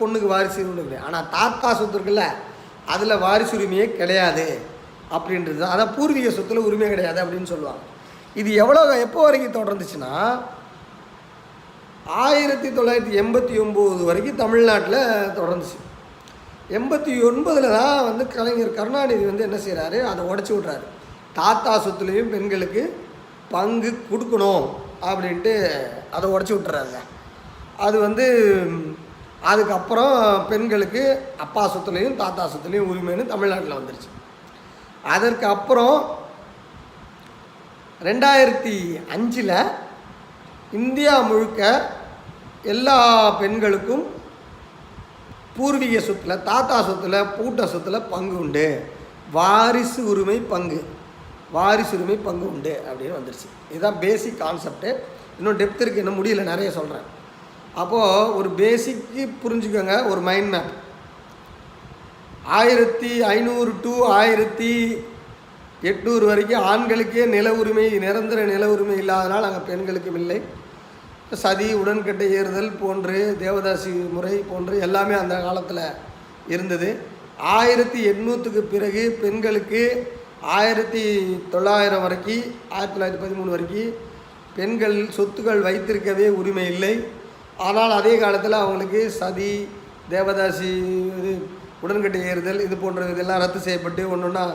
பொண்ணுக்கு வாரிசு உரிமை ஆனால் தாத்தா சொத்து இருக்குல்ல அதில் வாரிசு உரிமையே கிடையாது அப்படின்றது தான். அதான் பூர்வீக சொத்துல உரிமை கிடையாது அப்படின்னு சொல்லுவாங்க. இது எவ்வளோ எப்போ வரைக்கும் தொடர்ந்துச்சுன்னா ஆயிரத்தி தொள்ளாயிரத்தி எண்பத்தி ஒம்பது வரைக்கும் தமிழ்நாட்டில் தொடர்ந்துச்சு. எண்பத்தி ஒன்பதில் தான் வந்து கலைஞர் கருணாநிதி வந்து என்ன செய்கிறாரு அதை உடச்சி விட்றாரு. தாத்தா சொத்துலேயும் பெண்களுக்கு பங்கு கொடுக்கணும் அப்படின்ட்டு அதை உடச்சி விட்டுறாருங்க. அது வந்து அதுக்கப்புறம் பெண்களுக்கு அப்பா சொத்துலேயும் தாத்தா சொத்துலேயும் உரிமைன்னு தமிழ்நாட்டில் வந்துருச்சு. அதற்கு அப்புறம் ரெண்டாயிரத்தி அஞ்சில் இந்தியா முழுக்க எல்லா பெண்களுக்கும் பூர்வீக சொத்தில் தாத்தா சொத்தில் பூட்ட சொத்தில் பங்கு உண்டு. வாரிசு உரிமை பங்கு வாரிசு உரிமை பங்கு உண்டு அப்படின்னு வந்துருச்சு. இதுதான் பேசிக் கான்செப்ட்டு இன்னும் டெப்த் இருக்குது இன்னும் முடியல நிறைய சொல்கிறேன் அப்போது ஒரு பேசிக்கு புரிஞ்சுக்கோங்க ஒரு மைண்ட் மேப் ஆயிரத்தி ஐநூறு டு ஆயிரத்தி எட்நூறு வரைக்கும் ஆண்களுக்கே நில உரிமை நிரந்தர நில உரிமை இல்லாதனால் அங்கே பெண்களுக்கும் இல்லை. சதி உடன்கட்டை ஏறுதல் போன்று தேவதாசி முறை போன்று எல்லாமே அந்த காலத்தில் இருந்தது. ஆயிரத்தி எண்ணூற்றுக்கு பிறகு பெண்களுக்கு ஆயிரத்தி தொள்ளாயிரம் வரைக்கும் ஆயிரத்தி தொள்ளாயிரத்தி பதிமூணு வரைக்கும் பெண்கள் சொத்துக்கள் வைத்திருக்கவே உரிமை இல்லை. ஆனால் அதே காலத்தில் அவங்களுக்கு சதி தேவதாசி இது உடன்கட்டை ஏறுதல் இது போன்ற இதெல்லாம் ரத்து செய்யப்பட்டு ஒன்று ஒன்றா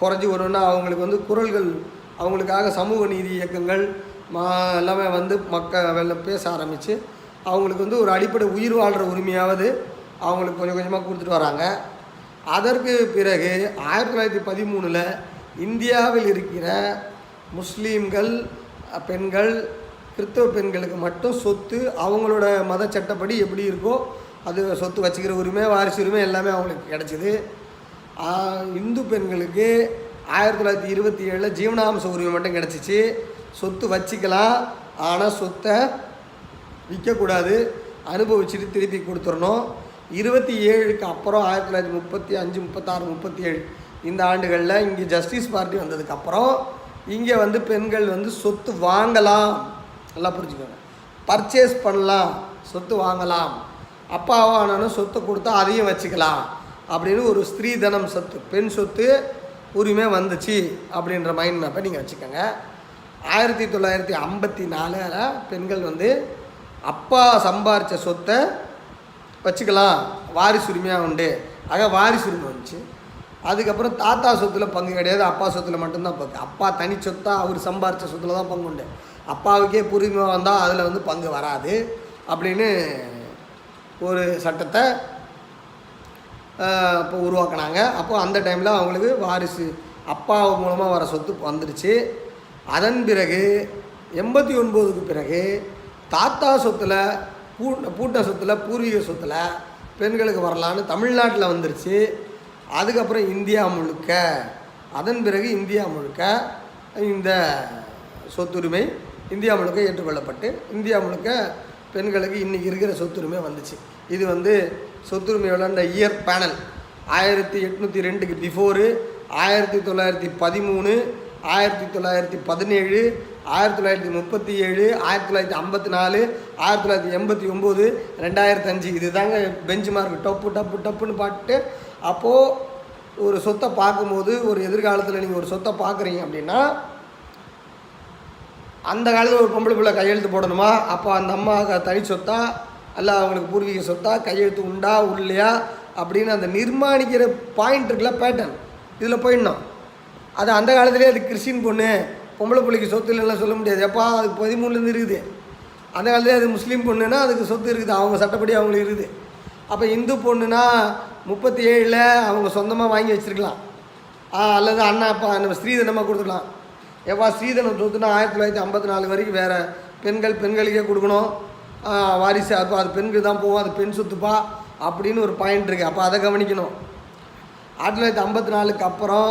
குறைஞ்சி ஒன்று ஒன்றா அவங்களுக்கு வந்து குரல்கள் அவங்களுக்காக சமூக நீதி இயக்கங்கள் மா எல்லாமே வந்து மக்கள் பேச ஆரம்பித்து அவங்களுக்கு வந்து ஒரு அடிப்படை உயிர் வாழ்கிற உரிமையாவது அவங்களுக்கு கொஞ்சம் கொஞ்சமாக கொடுத்துட்டு வராங்க. அதற்கு பிறகு ஆயிரத்தி தொள்ளாயிரத்தி பதிமூணில் இந்தியாவில் இருக்கிற முஸ்லீம்கள் பெண்கள் கிறிஸ்தவ பெண்களுக்கு மட்டும் சொத்து அவங்களோட மத சட்டப்படி எப்படி இருக்கோ அது சொத்து வச்சுக்கிற உரிமை வாரிசு உரிமை எல்லாமே அவங்களுக்கு கிடச்சிது. இந்து பெண்களுக்கு ஆயிரத்தி தொள்ளாயிரத்தி இருபத்தி ஏழில் ஜீவனாம்ச உரிமை மட்டும் கிடச்சிச்சு. சொத்து வச்சுக்கலாம் ஆனால் சொத்தை விற்கக்கூடாது. அனுபவிச்சுட்டு திருப்பி கொடுத்துடணும் இருபத்தி ஏழுக்கு அப்புறம் ஆயிரத்தி தொள்ளாயிரத்தி முப்பத்தி அஞ்சு முப்பத்தாறு முப்பத்தி ஏழு இந்த ஆண்டுகளில் இங்கே ஜஸ்டிஸ் பார்ட்டி வந்ததுக்கப்புறம் இங்கே வந்து பெண்கள் வந்து சொத்து வாங்கலாம். நல்லா புரிஞ்சுக்கோங்க. பர்ச்சேஸ் பண்ணலாம் சொத்து வாங்கலாம். அப்பாவானாலும் சொத்து கொடுத்தா அதையும் வச்சுக்கலாம். அப்படின்னு ஒரு ஸ்திரீ தனம் சொத்து பெண் சொத்து உரிமை வந்துச்சு அப்படின்ற மைண்ட் மேப்பை நீங்கள் வச்சுக்கோங்க. ஆயிரத்தி தொள்ளாயிரத்தி ஐம்பத்தி நாலில் பெண்கள் வந்து அப்பா சம்பாரித்த சொத்தை வச்சுக்கலாம். வாரிசு உரிமையாக உண்டு. ஆக வாரிசு உரிமை வந்துச்சு. அதுக்கப்புறம் தாத்தா சொத்தில் பங்கு கிடையாது அப்பா சொத்தில் மட்டும்தான் பங்கு. அப்பா தனி சொத்தா அவர் சம்பாரித்த சொத்தில் தான் பங்கு உண்டு. அப்பாவுக்கே புரிமை வந்தால் அதில் வந்து பங்கு வராது அப்படின்னு ஒரு சட்டத்தை இப்போ உருவாக்கினாங்க. அப்போ அந்த டைமில் அவங்களுக்கு வாரிசு அப்பா மூலமாக வர சொத்து வந்துடுச்சு அதன் பிறகு எண்பத்தி ஒன்பதுக்கு பிறகு தாத்தா சொத்தில் பூ பூட்ட சொத்தில் பூர்வீக சொத்தில் பெண்களுக்கு வரலான்னு தமிழ்நாட்டில் வந்துருச்சு. அதுக்கப்புறம் இந்தியா முழுக்க அதன் பிறகு இந்தியா முழுக்க இந்த சொத்துரிமை இந்தியா முழுக்க ஏற்றுக்கொள்ளப்பட்டு இந்தியா முழுக்க பெண்களுக்கு இன்றைக்கி இருக்கிற சொத்துரிமை வந்துச்சு. இது வந்து சொத்துரிமை விளாண்ட இயர் பேனல். ஆயிரத்தி எட்நூற்றி ரெண்டுக்கு பிஃபோரு ஆயிரத்தி தொள்ளாயிரத்தி பதிமூணு ஆயிரத்தி தொள்ளாயிரத்தி பதினேழு ஆயிரத்தி தொள்ளாயிரத்தி முப்பத்தி ஏழு ஆயிரத்தி தொள்ளாயிரத்தி ஐம்பத்தி நாலு ஆயிரத்தி தொள்ளாயிரத்தி எண்பத்தி ஒம்பது ரெண்டாயிரத்தி அஞ்சு. இது தாங்க பெஞ்சு மார்க் டப்பு டப்பு டப்புன்னு பாட்டு அப்போது ஒரு சொத்தை பார்க்கும்போது ஒரு எதிர்காலத்தில் நீங்கள் ஒரு சொத்தை பார்க்குறீங்க அப்படின்னா அந்த காலத்தில் ஒரு பொம்பளை பிள்ளை கையெழுத்து போடணுமா? அப்போ அந்த அம்மா தனி சொத்தா அல்ல அவங்களுக்கு பூர்வீக சொத்தா கையெழுத்து உண்டா உள்ளையா? அப்படின்னு அந்த நிர்மாணிக்கிற பாயிண்ட் இருக்குல்ல பேட்டர்ன் இதில் போயிடணும். அது அந்த காலத்துலேயே அது கிறிஸ்டின் பொண்ணு பொம்பளை பிள்ளைக்கு சொத்து இல்லைன்னா சொல்ல முடியாது. எப்பா அது பதிமூணுலேருந்து இருக்குது. அந்த காலத்துலேயே அது முஸ்லீம் பொண்ணுன்னா அதுக்கு சொத்து இருக்குது. அவங்க சட்டப்படி அவங்களுக்கு இருக்குது. அப்போ இந்து பொண்ணுனா முப்பத்தி ஏழில் அவங்க சொந்தமாக வாங்கி வச்சுருக்கலாம். அல்லது அண்ணா அப்பா நம்ம ஸ்ரீதனமாக கொடுத்துக்கலாம். எப்பா ஸ்ரீதனம் சொத்துனா ஆயிரத்தி தொள்ளாயிரத்தி ஐம்பத்தி நாலு வரைக்கும் வேறு பெண்கள் பெண்களுக்கே கொடுக்கணும். வாரிசு அப்போ அது பெண்கள் தான் போகும் அது பெண் சொத்துப்பா அப்படின்னு ஒரு பாயிண்ட் இருக்குது அப்போ அதை கவனிக்கணும். ஆயிரத்தி தொள்ளாயிரத்தி ஐம்பத்தி நாலுக்கு அப்புறம்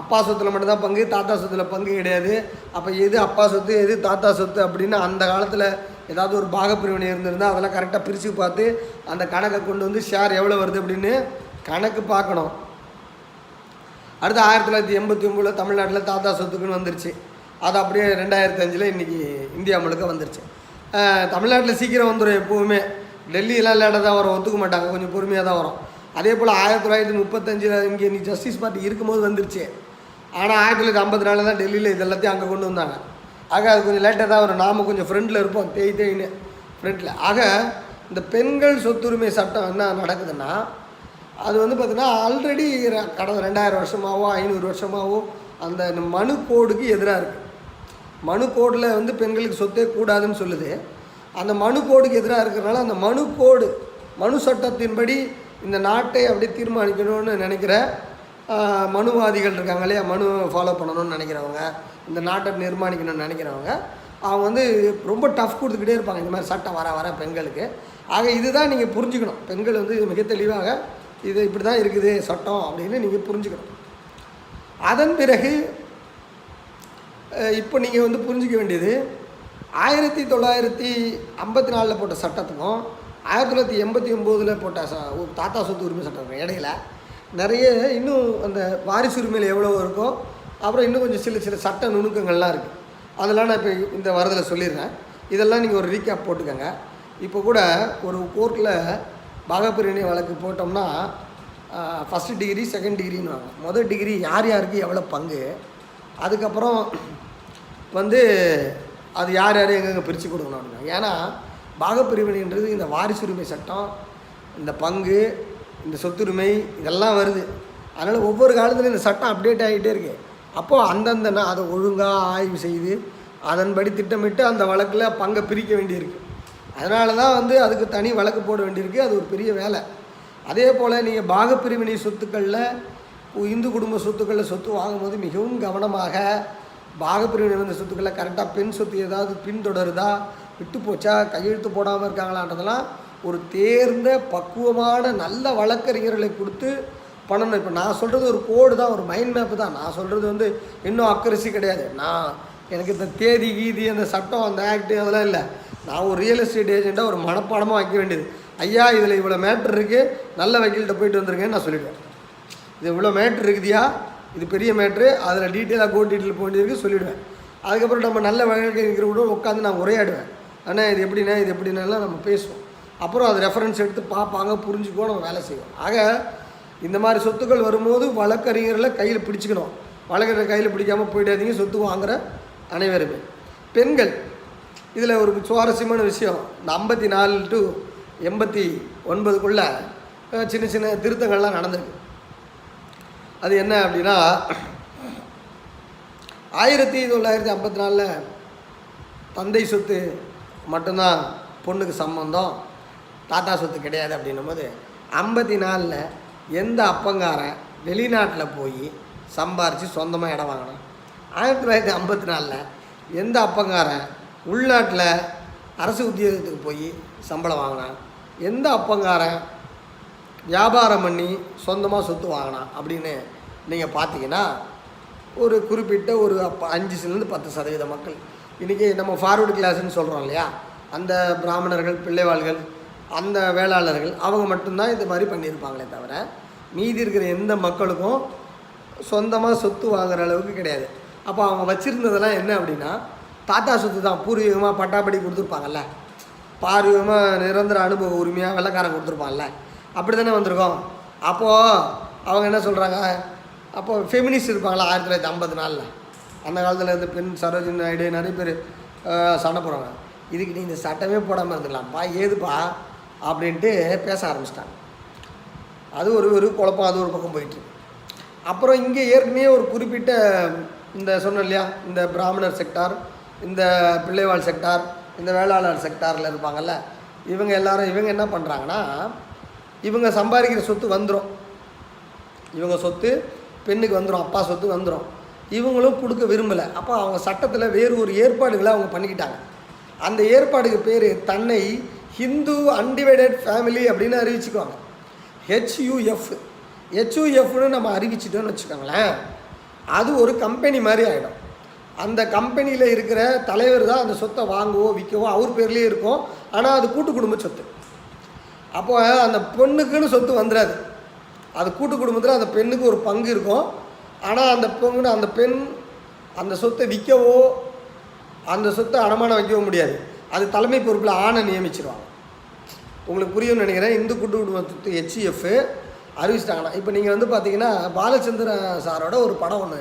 அப்பா சொத்தில் மட்டும்தான் பங்கு தாத்தா சொத்தில் பங்கு கிடையாது. அப்போ எது அப்பா சொத்து எது தாத்தா சொத்து அப்படின்னு அந்த காலத்தில் ஏதாவது ஒரு பாகப்பிரிவினை இருந்திருந்தால் அதெல்லாம் கரெக்டாக பிரித்து பார்த்து அந்த கணக்கை கொண்டு வந்து ஷேர் எவ்வளோ வருது அப்படின்னு கணக்கு பார்க்கணும். அடுத்து ஆயிரத்தி தொள்ளாயிரத்தி எண்பத்தி ஒம்பதில் தமிழ்நாட்டில் தாத்தா சொத்துக்குன்னு வந்துருச்சு. அது அப்படியே ரெண்டாயிரத்தி அஞ்சில் இன்றைக்கி இந்தியா முழுக்க வந்துருச்சு. தமிழ்நாட்டில் சீக்கிரம் வந்துடும் எப்போவுமே. டெல்லியெல்லாம் லேட்டாக தான் வரும். ஒத்துக்க மாட்டாங்க. கொஞ்சம் பொறுமையாக தான் வரும். அதே போல் ஆயிரத்தி தொள்ளாயிரத்தி முப்பத்தஞ்சில் இங்கே நீ ஜஸ்டிஸ் பார்ட்டி இருக்கும்போது வந்துருச்சு. ஆனால் ஆயிரத்தி தொள்ளாயிரத்தி ஐம்பத்தி நாலு தான் டெல்லியில் இது எல்லாத்தையும் அங்கே கொண்டு வந்தாங்க. ஆக அது கொஞ்சம் லேட்டாக தான் வரும். நாம் கொஞ்சம் ஃப்ரெண்டில் இருப்போம். தேய் தேயின்னு ஃப்ரெண்டில். ஆக இந்த பெண்கள் சொத்துரிமை சட்டம் என்ன நடக்குதுன்னா அது வந்து பார்த்திங்கன்னா ஆல்ரெடி கடந்த ரெண்டாயிரம் வருஷமாவோ ஐநூறு வருஷமாவோ அந்த மனு கோடுக்கு எதிராக இருக்குது மனு கோடில் வந்து பெண்களுக்கு சொத்தே கூடாதுன்னு சொல்லுது. அந்த மனு கோடுக்கு எதிராக இருக்கிறனால அந்த மனு கோடு மனு சட்டத்தின்படி இந்த நாட்டை அப்படி தீர்மானிக்கணும்னு நினைக்கிற மனுவாதிகள் இருக்காங்க இல்லையா? மனு ஃபாலோ பண்ணணும்னு நினைக்கிறவங்க இந்த நாட்டை நிர்மாணிக்கணும்னு நினைக்கிறவங்க அவங்க வந்து ரொம்ப டஃப் கொடுத்துக்கிட்டே இருப்பாங்க. இந்த மாதிரி சட்டம் வர வர பெண்களுக்கு. ஆக இதுதான் நீங்கள் புரிஞ்சுக்கணும். பெண்கள் வந்து மிக தெளிவாக இது இப்படி தான் இருக்குது சட்டம் அப்படின்னு நீங்கள் புரிஞ்சுக்கணும். அதன் பிறகு இப்போ நீங்கள் வந்து புரிஞ்சிக்க வேண்டியது ஆயிரத்தி தொள்ளாயிரத்தி ஐம்பத்தி நாலில் போட்ட சட்டத்துக்கும் ஆயிரத்தி தொள்ளாயிரத்தி எண்பத்தி ஒம்போதில் போட்ட ச தாத்தா சொத்து உரிமை சட்டம் இடையில நிறைய இன்னும் அந்த வாரிசு உரிமையில் எவ்வளோ இருக்கோ அப்புறம் இன்னும் கொஞ்சம் சில சில சட்ட நுணுக்கங்கள்லாம் இருக்குது அதெல்லாம் நான் இப்போ இந்த வரதில் சொல்லிடுறேன். இதெல்லாம் நீங்கள் ஒரு ரீகேப் போட்டுக்கோங்க. இப்போ கூட ஒரு கோர்ட்டில் பாகப்பிரிவினை வழக்கு போட்டோம்னா ஃபஸ்ட்டு டிகிரி செகண்ட் டிகிரின்னு வாங்க. முதல் டிகிரி யார் யாருக்கு எவ்வளோ பங்கு? அதுக்கப்புறம் வந்து அது யார் யார் எங்கெங்கே பிரித்து கொடுக்கணும் அப்படின்னா ஏன்னா பாகப்பிரிவினைன்றது இந்த வாரிசுரிமை சட்டம் இந்த பங்கு இந்த சொத்துரிமை இதெல்லாம் வருது. அதனால் ஒவ்வொரு காலத்துலையும் இந்த சட்டம் அப்டேட் ஆகிட்டே இருக்கு. அப்போது அந்தந்த நா- அதை ஒழுங்காக ஆய்வு செய்து அதன்படி திட்டமிட்டு அந்த வழக்கில் பங்கை பிரிக்க வேண்டியிருக்கு. அதனால தான் வந்து அதுக்கு தனி வழக்கு போட வேண்டியிருக்கு. அது ஒரு பெரிய வேலை. அதே போல் நீங்கள் பாகப்பிரிவினை சொத்துக்களில் இந்து குடும்ப சொத்துக்களில் சொத்து வாங்கும்போது மிகவும் கவனமாக பாகப்பிரிவினை வந்த சொத்துக்களில் கரெக்டாக பெண் சொத்து ஏதாவது பின்தொடருதா? விட்டு போச்சா? கையெழுத்து போடாமல் இருக்காங்களான்றதெல்லாம் ஒரு தேர்ந்த பக்குவமான நல்ல வழக்கறிஞர்களை கொடுத்து பண்ணணும். இப்போ நான் சொல்கிறது ஒரு கோடு தான் ஒரு மைண்ட் மேப்பு தான். நான் சொல்கிறது வந்து இன்னும் அக்கரசி கிடையாது. நான் எனக்கு இந்த தேதி கீதி அந்த சட்டம் அந்த ஆக்ட் அதெல்லாம் இல்லை. நான் ஒரு ரியல் எஸ்டேட் ஏஜெண்ட்டாக ஒரு மனப்பாடமாக வைக்க வேண்டியது. ஐயா இதில் இவ்வளோ மேட்ரு இருக்குது நல்ல வக்கீல்கிட்ட போயிட்டு வந்துருங்கன்னு நான் சொல்லிவிடுவேன் இது இவ்வளோ மேட்ரு இருக்குதியா? இது பெரிய மேட்ரு அதில் டீட்டெயிலாக கோ டீட்டெயில் போக சொல்லிவிடுவேன் அதுக்கப்புறம் நம்ம நல்ல வழக்கறிஞர் கூட உட்காந்து நான் உரையாடுவேன். அண்ணா இது எப்படிண்ணா இது எப்படின்னாலாம் நம்ம பேசுவோம். அப்புறம் அதை ரெஃபரன்ஸ் எடுத்து பார்ப்பாங்க புரிஞ்சுக்கோ நம்ம வேலை செய்வோம். ஆக இந்த மாதிரி சொத்துக்கள் வரும்போது வழக்கறிஞர்களை கையில் பிடிச்சிக்கணும். வழக்கறிஞர் கையில் பிடிக்காமல் போயிடாதீங்க சொத்து வாங்குற அனைவருமே. பெண்கள் இதில் ஒரு சுவாரஸ்யமான விஷயம். இந்த ஐம்பத்தி நாலு டு எண்பத்தி ஒன்பதுக்குள்ளே சின்ன சின்ன திருத்தங்கள்லாம் நடந்திருக்கு. அது என்ன அப்படின்னா ஆயிரத்தி தொள்ளாயிரத்தி ஐம்பத்தி நாலில் தந்தை சொத்து மட்டும்தான் பொண்ணுக்கு சம்மந்தம் தாத்தா சொத்து கிடையாது அப்படின்னும் போது ஐம்பத்தி நாலில் எந்த அப்பங்காரன் வெளிநாட்டில் போய் சம்பாரித்து சொந்தமாக இடம் வாங்கினான்? ஆயிரத்தி தொள்ளாயிரத்தி ஐம்பத்தி நாலில் எந்த அப்பங்காரன் உள்நாட்டில் அரசு உத்தியோகத்துக்கு போய் சம்பளம் வாங்கினான். எந்த அப்பங்காரன் வியாபாரம் பண்ணி சொந்தமாக சொத்து வாங்கினான் அப்படின்னு நீங்கள் பார்த்தீங்கன்னா ஒரு குறிப்பிட்ட ஒரு அப்போ அஞ்சுலேருந்து பத்து சதவீத மக்கள். இன்றைக்கி நம்ம ஃபார்வர்டு கிளாஸ்ன்னு சொல்கிறோம் இல்லையா? அந்த பிராமணர்கள் பிள்ளைவாள்கள் அந்த வேளாளர்கள் அவங்க மட்டும்தான் இது மாதிரி பண்ணியிருப்பாங்களே தவிர மீதி இருக்கிற எந்த மக்களுக்கும் சொந்தமாக சொத்து வாங்குற அளவுக்கு கிடையாது. அப்போ அவங்க வச்சுருந்ததெல்லாம் என்ன அப்படின்னா தாத்தா சொத்து தான். பூர்வீகமாக பட்டாப்படி கொடுத்துருப்பாங்கல்ல. பார்வீகமாக நிரந்தர அனுபவ உரிமையாக வெள்ளக்காரன் கொடுத்துருப்பான்ல. அப்படி தானே வந்திருக்கோம். அப்போது அவங்க என்ன சொல்கிறாங்க அப்போது ஃபெமினிஸ்ட் இருப்பாங்களா ஆயிரத்தி தொள்ளாயிரத்தி ஐம்பது நாலில் அந்த காலத்தில் இருந்து பெண் சரோஜினி நாயுடு நிறைய பேர் சண்டை போடுறாங்க இதுக்கு நீ இந்த சட்டமே போடாமல் இருந்துக்கலாம்ப்பா ஏதுப்பா? அப்படின்ட்டு பேச ஆரம்பிச்சிட்டாங்க. அது ஒரு ஒரு குழப்பம் அது ஒரு பக்கம் போயிட்டுருக்கு அப்புறம் இங்கே ஏற்கனவே ஒரு குறிப்பிட்ட இந்த சொன்னேன் இல்லையா இந்த பிராமணர் செக்டார் இந்த பிள்ளைவாழ் செக்டார் இந்த வேளாளர் செக்டாரில் இருப்பாங்கல்ல இவங்க எல்லாரும் இவங்க என்ன பண்ணுறாங்கன்னா இவங்க சம்பாதிக்கிற சொத்து வந்துடும் இவங்க சொத்து பெண்ணுக்கு வந்துடும் அப்பா சொத்து வந்துடும் இவங்களும் கொடுக்க விரும்பலை. அப்போ அவங்க சட்டத்தில் வேறு ஒரு ஏற்பாடுகளை அவங்க பண்ணிக்கிட்டாங்க. அந்த ஏற்பாடுக்கு பேர் தன்னை ஹிந்து அன்டிவைடட் ஃபேமிலி அப்படின்னு அறிவிச்சுக்குவாங்க. ஹெச்யூஎஃப் ஹெச்யூஎஃப்னு நம்ம அறிவிச்சிட்டோம்னு வச்சுக்கோங்களேன். அது ஒரு கம்பெனி மாதிரி ஆகிடும் அந்த கம்பெனியில் இருக்கிற தலைவர் தான் அந்த சொத்தை வாங்கவோ விற்கவோ அவர் பேர்லேயே இருக்கும். ஆனால் அது கூட்டு குடும்ப சொத்து. அப்போ அந்த பொண்ணுக்குன்னு சொத்து வந்துடாது அது கூட்டு குடும்பத்தில் அந்த பெண்ணுக்கு ஒரு பங்கு இருக்கும். ஆனால் அந்த பொண்ணு அந்த பெண் அந்த சொத்தை விற்கவோ அந்த சொத்தை அடமானம் வைக்கவோ முடியாது. அது தலைமை பொறுப்பில் ஆணை நியமிச்சிருவாங்க. உங்களுக்கு புரியும்னு நினைக்கிறேன். இந்து கூட்டு குடும்பத்து ஹெச்இஎஃப் அறிவிச்சிட்டாங்கண்ணா இப்போ நீங்கள் வந்து பார்த்தீங்கன்னா பாலச்சந்திரன் சாரோட ஒரு படம் ஒன்று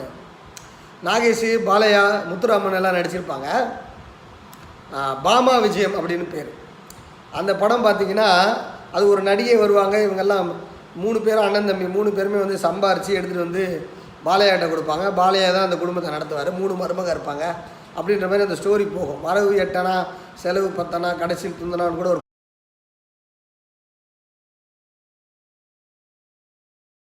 நாகேஷ் பாலையா முத்துராமன் எல்லாம் நடிச்சிருப்பாங்க. பாமா விஜயம் அப்படின்னு பேர். அந்த படம் பார்த்தீங்கன்னா அது ஒரு நடிகை வருவாங்க இவங்கெல்லாம் மூணு பேரும் அண்ணன் தம்பி மூணு பேருமே வந்து சம்பாரித்து எடுத்துகிட்டு வந்து பாலையாட்ட கொடுப்பாங்க. பாலையா தான் அந்த குடும்பத்தை நடத்துவார். மூணு மருமக இருப்பாங்க. அப்படின்ற மாதிரி அந்த ஸ்டோரி போகும். வரவு எட்டனா செலவு பத்தனா கடைசியில் துந்தனான்னு கூட ஒரு